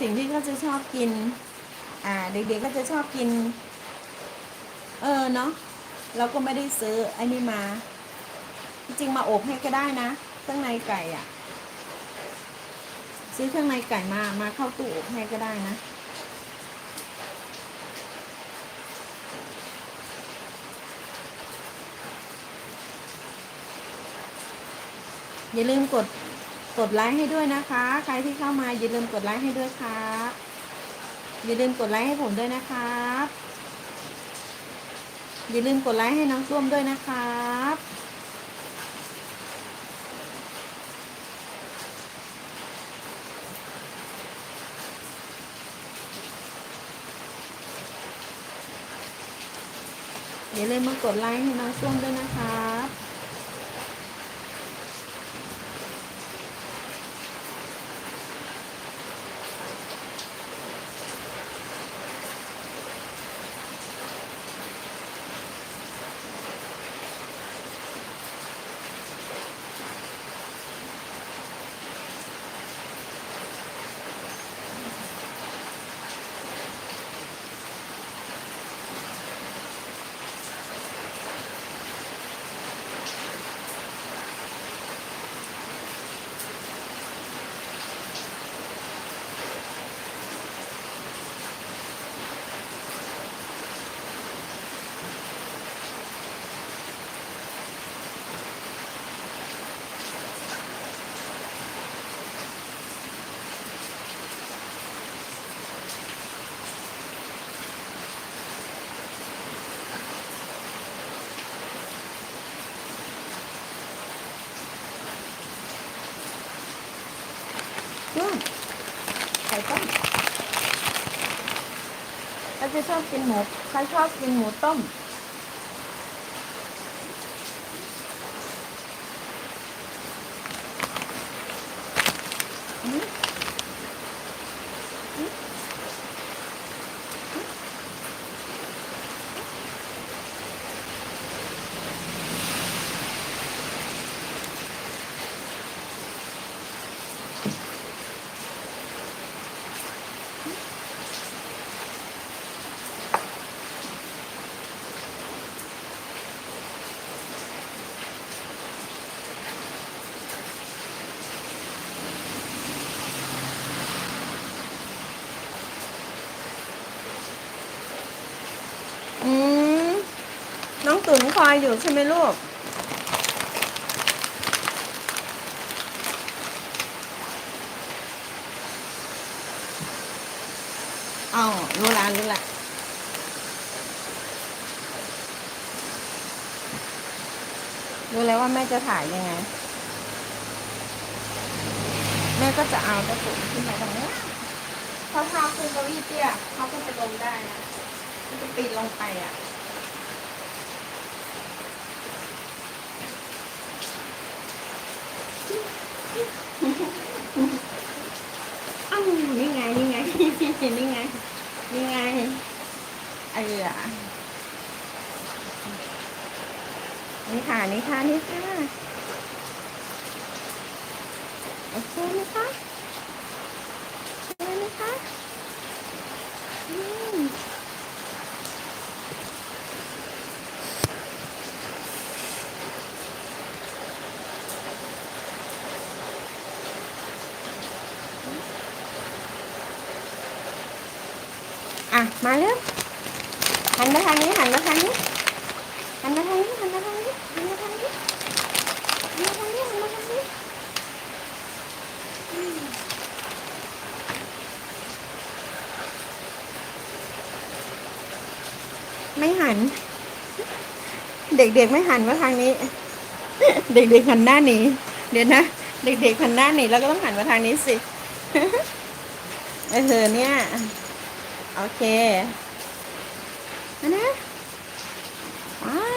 สิ่งที่เขาจะชอบกิน อ่า เด็กๆก็จะชอบกิน เออเนาะ เราก็ไม่ได้ซื้อไอ้นี้มา จริงมาอบให้ก็ได้นะเครื่องในไก่อะ ซื้อเครื่องในไก่มา มาเข้าตู้อบให้ก็ได้นะ อย่าลืมกดกดไลค์ให้ด้วยนะคะ ใครที่เข้ามาอย่าลืมกดไลค์ให้ด้วยครับอย่าลืมกดไลค์ให้ผมด้วยนะครับอย่าลืมกดไลค์ให้น้องส้วมด้วยนะครับอย่าลืมมากดไลค์ให้น้องส้วมด้วยนะครับ อืมไข่ต้มเราจะชอบกินหมูใครชอบกินหมูต้ม น้องตุ๋นคอยอยู่ใช่ไหมลูก เอ๋อรู้ละรู้ละรู้แล้วว่าแม่จะถ่ายยังไง แม่ก็จะเอาตะตุ่นขึ้นมาตรงนี้ถ้าพาขึ้นเก้าอี้เตี้ยเขาก็จะลงได้นะมันจะปีนลงไปอะ อ้าวนี่ไง นี่ไง นี่ไง นี่ไงเออนี่ค่ะ นี่ค่ะ นี่ค่ะ โอเคไหมคะโอเคนี่ค่ะอืม อะ มาเร็วหันมาทางนี้หันมาทางนี้หันมาทางนี้หันมาทางนี้หันมาทางนี้หันมาทางนี้หันมาทางนี้ไม่หัน เด็กๆไม่หันมาทางนี้ เด็กๆหันหน้าหนีเดี๋ยวนะเด็กๆหันหน้าหนีแล้วก็ต้องหันมาทางนี้สิเออเนี่ย Okay. Mana? Ah,